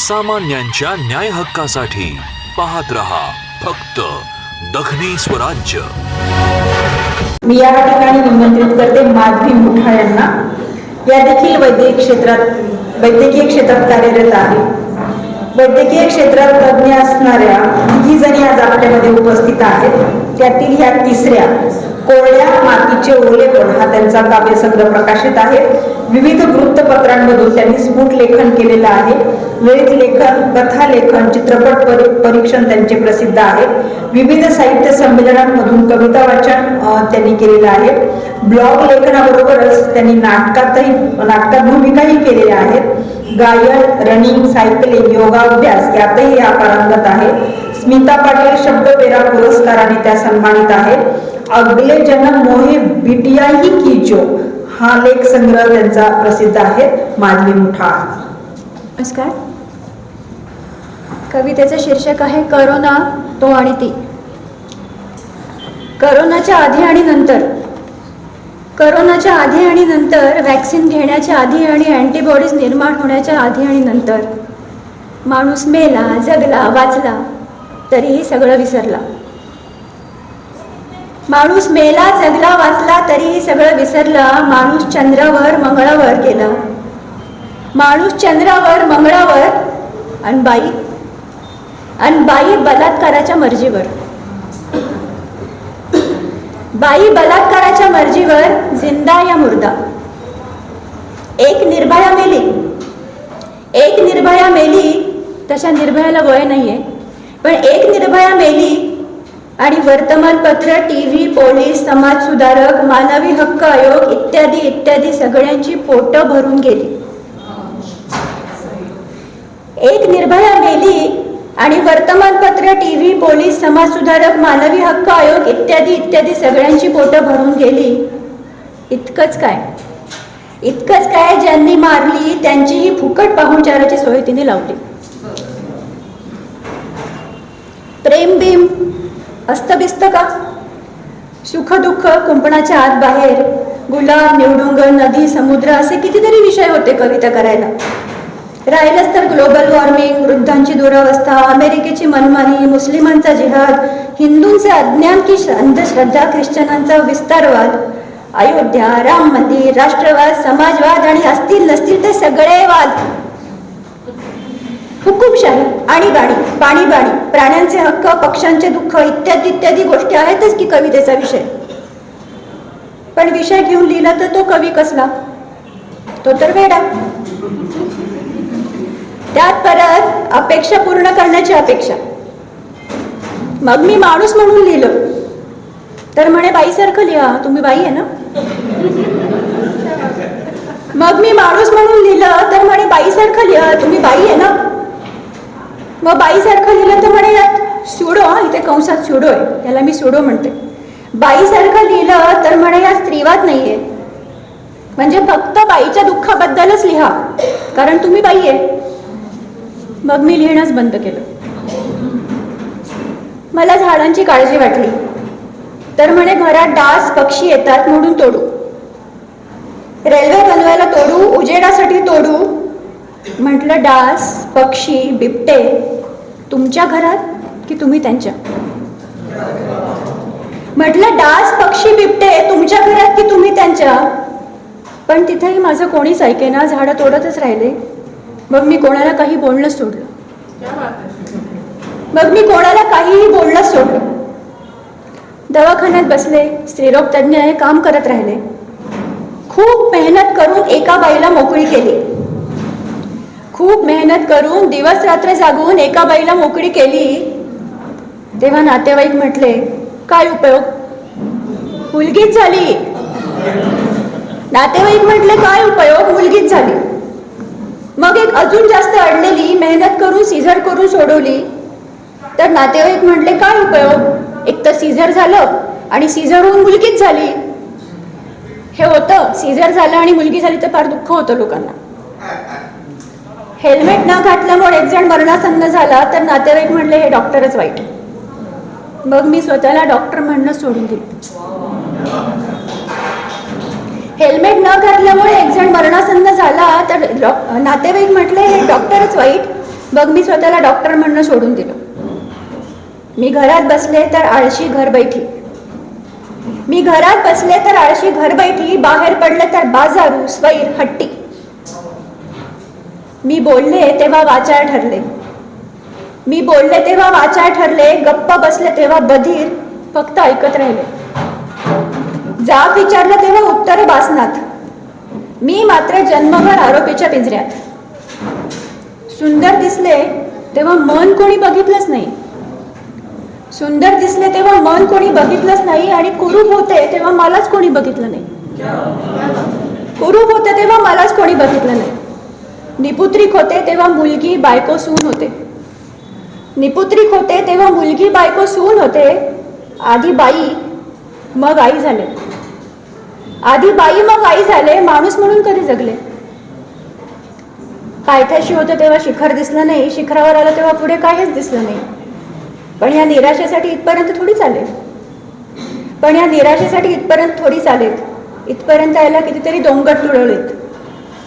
सामान्यांच्या न्याय हक्कासाठी पाहत रहा फक्त दखनी स्वराज्य. मी या ठिकाणी निमंत्रित करते माधवी मुठा यांना. या देखील वैद्यकीय क्षेत्रात वैद्यकीय क्षेत्रात कार्यरत आहे. वैद्यकीय क्षेत्रात तज्ज्ञ असणाऱ्या तिघी जणी आज आपल्यामध्ये उपस्थित आहेत. त्यातील ह्या तिसऱ्या कोरड्या मातीचे ओलेपण हा त्यांचा काव्यसंग्रह प्रकाशित आहे. विविध वृत्तपत्रांमधून त्यांनी स्फुट लेखन केलेलं आहे. ललित लेखन कथा लेखन चित्रपट परीक्षण त्यांचे प्रसिद्ध आहे. विविध साहित्य संमेलनांमधून कविता वाचन त्यांनी केलेलं आहे. ब्लॉग लेखनाबरोबरच त्यांनी नाटकातही नाटकात भूमिकाही केलेल्या आहेत. गायन रनिंग सायकलिंग योगा अभ्यास यातही या पारंगत आहे. स्मिता पाटील शब्दवेरा पुरस्काराने त्या सन्मानित आहेत. अगले जन्म मोहे बिटिया ही जो हा लेख संग्रह त्यांचा प्रसिद्ध आहे. माधवी मुठा. नमस्कार. कवितेचे शीर्षक आहे करोना तो आणि ती. करोनाच्या आधी आणि नंतर. करोनाच्या आधी आणि नंतर वॅक्सिन घेण्याच्या आधी आणि अँटीबॉडीज निर्माण होण्याच्या आधी आणि नंतर. माणूस मेला जगला वाचला. तरीही सगळं विसरला. माणूस मेला जगला वाचला तरीही सगळं विसरला. माणूस चंद्रावर मंगळावर गेला. माणूस चंद्रावर मंगळावर आणि बाई आणि बाई बलात्काराच्या मर्जीवर. बाई बलात्काराच्या मर्जीवर जिंदा या मुर्दा. एक निर्भया मेली. एक निर्भया मेली तशा निर्भयाला वय नाहीये. पण एक निर्भया मेली. आणि वर्तमानपत्र टी व्ही पोलीस समाज सुधारक मानवी हक्क आयोग इत्यादी इत्यादी सगळ्यांची पोटं भरून गेली. एक निर्भया मेली आणि वर्तमानपत्र टी व्ही पोलीस समाजसुधारक मानवी हक्क आयोग इत्यादी इत्यादी सगळ्यांची पोटं भरून गेली. इतकंच काय? इतकंच काय ज्यांनी मारली त्यांचीही फुकट पाहुणचाराची सोय तिने लावली. प्रेम भीम अस्तबिस्त का? सुख दुःख कुंपणाच्या आत बाहेर गुलाब निवडुंग नदी समुद्र असे कितीतरी विषय होते कविता करायला. राहिलंच तर ग्लोबल वॉर्मिंग वृद्धांची दुरावस्था अमेरिकेची मनमानी मुस्लिमांचा जिहाद हिंदूंचे अज्ञान की अंधश्रद्धा ख्रिश्चनांचा विस्तारवाद अयोध्या राम मंदिर राष्ट्रवाद समाजवाद आणि असतील नसतील ते सगळे वाद. हुकुमशाही आणीबाणी पाणीबाणी प्राण्यांचे हक्क पक्ष्यांचे दुःख इत्यादी इत्यादी गोष्टी आहेतच की कवितेचा विषय. पण विषय घेऊन लिहिला तर तो कवी कसला? तो तर वेडा. त्यात परत अपेक्षा पूर्ण करण्याची अपेक्षा. मग मी माणूस म्हणून लिहिलं. तर म्हणे बाईसारखं लिहा. तुम्ही बाई आहे ना? मग मी माणूस म्हणून लिहिलं तर म्हणे बाईसारखं लिहा तुम्ही बाई आहे ना मग बाईसारखं लिहिलं तर म्हणे यात सुडो हा इथे कंसात सुडो आहे. त्याला मी सुडो म्हणते. बाईसारखं लिहिलं तर म्हणे या स्त्रीवाद नाहीये. म्हणजे फक्त बाईच्या दुःखाबद्दलच लिहा कारण तुम्ही बाई आहे. मग मी लिहिणंच बंद केलं. मला झाडांची काळजी वाटली. तर म्हणे घरात डास पक्षी येतात म्हणून तोडू. रेल्वे बनवायला तोडू उजेडासाठी तोडू म्हटलं डास पक्षी बिबटे तुमच्या घरात की तुम्ही त्यांच्या? म्हटलं डास पक्षी बिबटे तुमच्या घरात की तुम्ही त्यांच्या? पण तिथेही माझं कोणीच ऐकेना झाडं तोडतच राहिले. मग मी कोणाला काही बोलणंच सोडलं. मग मी कोणाला काहीही बोलणं सोडलं. दवाखान्यात बसले स्त्रीरोग तज्ज्ञ हे काम करत राहिले. खूप मेहनत करून एका बाईला मोकळी केली. खूप मेहनत करून दिवस रात्र जागून एका बाईला मोकळी केली. तेव्हा नातेवाईक म्हटले काय उपयोग? मुलगीच झाली. नातेवाईक म्हटले काय उपयोग? मुलगीच झाली. मग एक अजून जास्त अडलेली मेहनत करून सीझर करून सोडवली. तर नातेवाईक म्हटले काय उपयोग? एक तर सीझर झालं आणि सीझर होऊन मुलगीच झाली. हे होतं सीझर झालं आणि मुलगी झाली तर फार दुःख होतं लोकांना. हेल्मेट न घातल्यामुळे एक जण मरणासन्न झाला तर नातेवाईक म्हणले हे डॉक्टरच वाईट मग मी स्वतःला डॉक्टर म्हणणं सोडून दिलं. हेल्मेट न घातल्यामुळे एक जण मरणासन्न झाला तर नातेवाईक म्हटले हे डॉक्टरच वाईट. मग मी स्वतःला डॉक्टर म्हणणं सोडून दिलं. मी घरात बसले तर आळशी घर बैठी. मी घरात बसले तर आळशी घर बैठी बाहेर पडले तर बाजारू स्वैर हट्टी. मी बोलले तेव्हा वाचाळ ठरले. मी बोलले तेव्हा वाचाळ ठरले. गप्प बसले तेव्हा बधीर फक्त ऐकत राहिले. जाब विचारलं तेव्हा उत्तर बासनात. मी मात्र जन्मभर आरोपीच्या पिंजऱ्यात. सुंदर दिसले तेव्हा मन कोणी बघितलंच नाही. सुंदर दिसले तेव्हा मन कोणी बघितलंच नाही आणि कुरूप होते तेव्हा मलाच कोणी बघितलं नाही. कुरूप होते तेव्हा मलाच कोणी बघितलं नाही. निपुत्रिक होते तेव्हा मुलगी बायको सून होते. निपुत्रिक होते तेव्हा मुलगी बायको सून होते. आधी बाई मग आई झाले. आधी बाई मग आई झाले माणूस म्हणून कधी जगले? पायथ्याशी होतं तेव्हा शिखर दिसलं नाही शिखरावर आलं तेव्हा पुढे काहीच दिसलं नाही. पण या निराशेसाठी इथपर्यंत थोडी चालेल. पण या निराशेसाठी इथपर्यंत थोडी चालेल इथपर्यंत यायला कितीतरी दोंगट तुडवलेत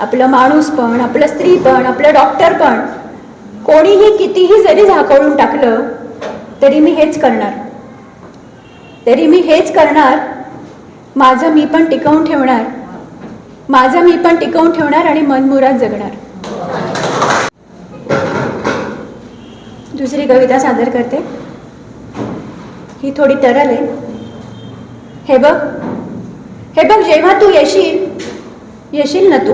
आपलं माणूस पण आपलं स्त्री पण आपलं डॉक्टर पण कोणीही कितीही जरी झाकळून टाकलं तरी मी हेच करणार. तरी मी हेच करणार माझं मी पण टिकवून ठेवणार माझं मी पण टिकवून ठेवणार आणि मनमुरात जगणार. दुसरी कविता सादर करते. ही थोडी तरल आहे. हे बघ हे बघ जेव्हा तू येशील येशील ना तू?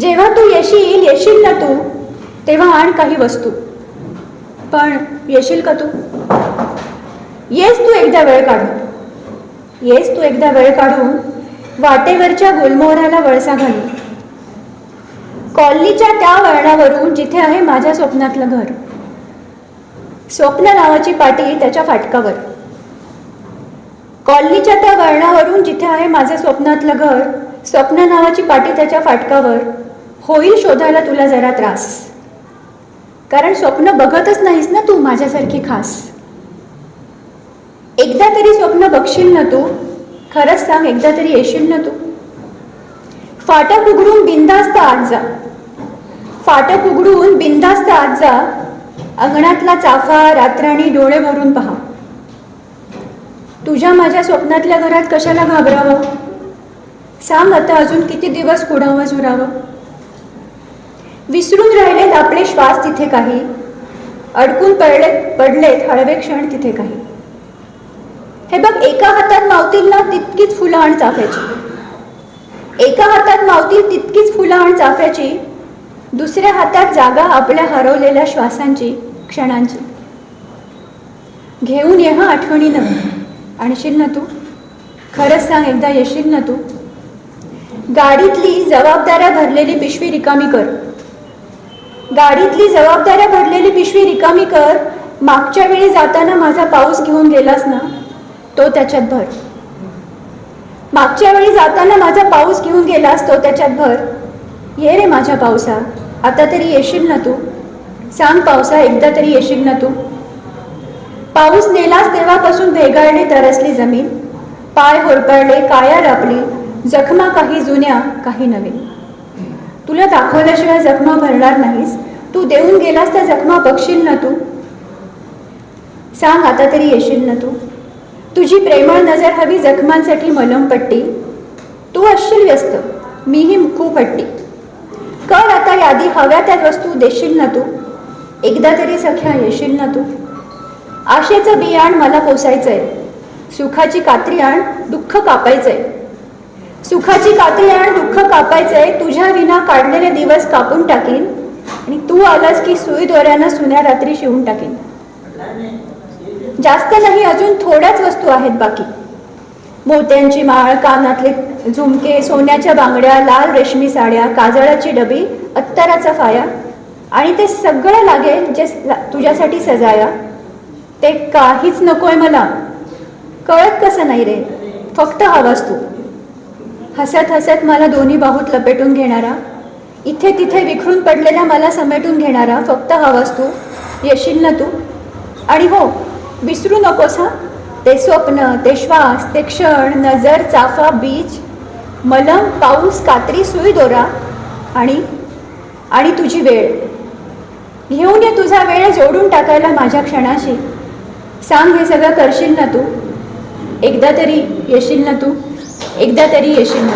जेव्हा तू येशील येशील ना तू तेव्हा आण काही वस्तू. पण येशील का तू? येस तू एकदा वेळ काढून. येस तू एकदा वेळ काढून वाटेवरच्या गुलमोहराला वळसा घालू कॉलनीच्या त्या वळणावरून जिथे आहे माझ्या स्वप्नातलं घर. स्वप्न नावाची पाटी त्याच्या फाटकावर. कॉलनीच्या त्या वळणावरून जिथे आहे माझं स्वप्नातलं घर स्वप्न नावाची पाटी त्याच्या फाटकावर. होईल शोधायला तुला जरा त्रास. कारण स्वप्न बघतच नाहीस ना तू माझ्यासारखी खास. एकदा तरी स्वप्न बघशील ना तू. खरंच सांग एकदा तरी येशील ना तू. फाटक उघडून बिंदास्त आत जा. फाटक उघडून बिंदास्त आत जा. अंगणातला चाफा रात्राणी डोळे भरून पहा. तुझ्या माझ्या स्वप्नातल्या घरात कशाला घाबरावं? सांग आता अजून किती दिवस कुडावं झुरावं विसरून राहिलेत आपले श्वास तिथे काही. अडकून पडलेत पडलेत हळवे क्षण तिथे काही. हे बघ एका हातात मावतील ना तितकीच फुलं आणि चाफ्याची. एका हातात मावतील तितकीच फुलं आणि चाफ्याची. दुसऱ्या हातात जागा आपल्या हरवलेल्या श्वासांची क्षणांची. घेऊन ये हा आठवणीनं. आणशील ना तू? खरंच सांग एकदा येशील ना तू? गाडीतली जबाबदाऱ्या भरलेली पिशवी रिकामी कर. गाडीतली जबाबदाऱ्या भरलेली पिशवी रिकामी कर. मागच्या वेळी जाताना माझा पाऊस घेऊन गेलास ना? तो त्याच्यात भर. मागच्या वेळी जाताना माझा पाऊस घेऊन गेलास तो त्याच्यात भर. ये रे माझ्या पावसा आता तरी येशील ना तू? सांग पावसा एकदा तरी येशील ना तू? पाऊस नेलास तेव्हापासून भेगाळली तरसली जमीन. पाय होरपळले काया रापली. जखमा काही जुन्या काही नवीन. तुला दाखवल्याशिवाय जखमा भरणार नाहीस. तू देऊन गेलास त्या जखमा बघशील ना तू? सांग आता तरी येशील ना तू? तुझी प्रेमळ नजर हवी जखमांसाठी मलमपट्टी तू असशील व्यस्त मीही खूप कर आता यादी हव्या त्या वस्तू देशील ना तू? एकदा तरी सख्या येशील ना तू? आशेचं बियाण मला पोसायचंय. सुखाची कात्री आण दुःख कापायचंय. सुखाची कात्री आणि दुःख कापायचंय तुझ्या विना काढलेले दिवस कापून टाकीन. आणि तू आलास की सुई दोऱ्यानं सुन्या रात्री शिवून टाकीन. जास्त नाही अजून थोड्याच वस्तू आहेत बाकी. मोत्यांची माळ कानातले झुमके सोन्याच्या बांगड्या लाल रेशमी साड्या काजळाची डबी अत्तराचा फाया. आणि ते सगळं लागेल जे तुझ्यासाठी सजाया. ते काहीच नकोय मला. कळत कसं नाही रे? फक्त हवास तू. हसत हसत मला दोन्ही बाहूत लपेटून घेणारा इथे तिथे विखरून पडलेल्या मला समेटून घेणारा फक्त हवास तू येशील ना तू? आणि हो विसरू नकोस हा? ते स्वप्न ते श्वास ते क्षण नजर चाफा बीच मलम पाऊस कात्री सुई दोरा आणि आणि तुझी वेळ. घेऊन ये तुझा वेळ जोडून टाकायला माझ्या क्षणाशी. सांग हे सगळं करशील ना तू? एकदा तरी येशील ना तू? एकदा तरी येशील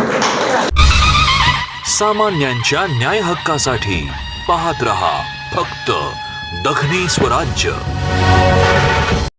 सामान्यांच्या न्याय हक्कासाठी पाहत रहा फक्त दखनी स्वराज्य.